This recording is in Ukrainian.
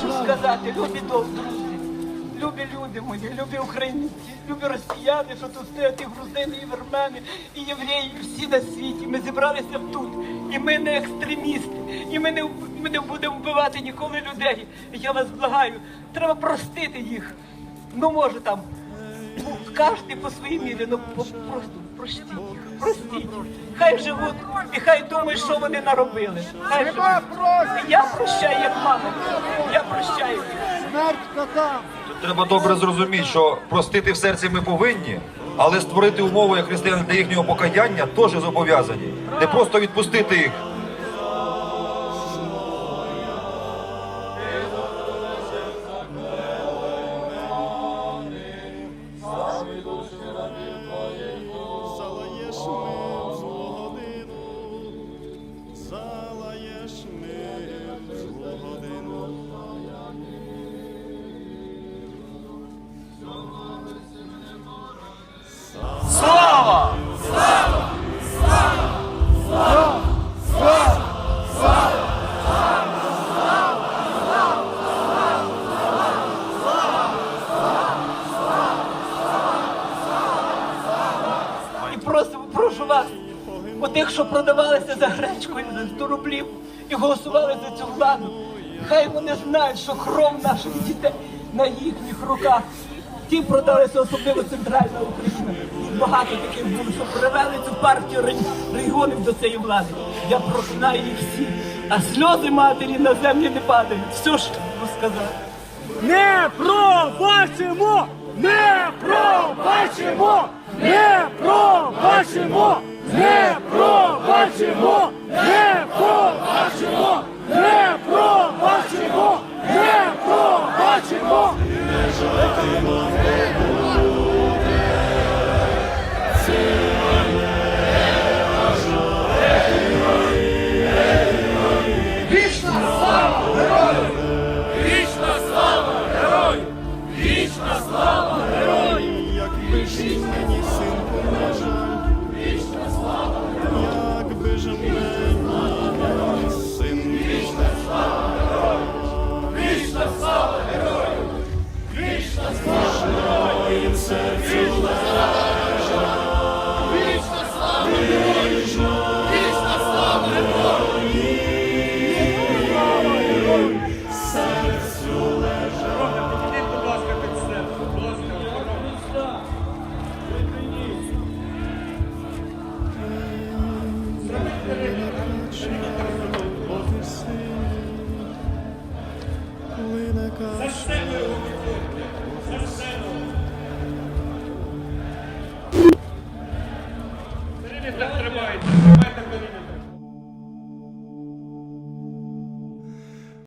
хочу сказати, любі друзі, любі люди мої, любі українці, любі росіяни, що тут стоять і грузини, і вермени, і євреї, і всі на світі. Ми зібралися тут. І ми не екстремісти, і ми не ми не будемо вбивати ніколи людей. Я вас благаю. Треба простити їх. Ну може там ну, кожен по своїй мірі, ну просто простіть їх. Простіть. Хай живуть і хай думають, що вони наробили. Хай живуть. Я прощаю як. Я прощаю. Смерть котам! Треба добре зрозуміти, що простити в серці ми повинні, але створити умови як християни для їхнього покаяння теж зобов'язані. Не просто відпустити їх. Прошу вас, отих, що продавалися за гречкою за 100 рублів і голосували за цю владу. Хай вони знають, що кров наших дітей на їхніх руках. Ті продалися особливо центральна Україна. Багато таких було, що привели цю партію регіонів до цієї влади. Я проклинаю їх всіх, а сльози матері на землі не падають. Все, можу сказати. Не пробачимо! Не пробачимо! Не пробачимо! Не Gracias.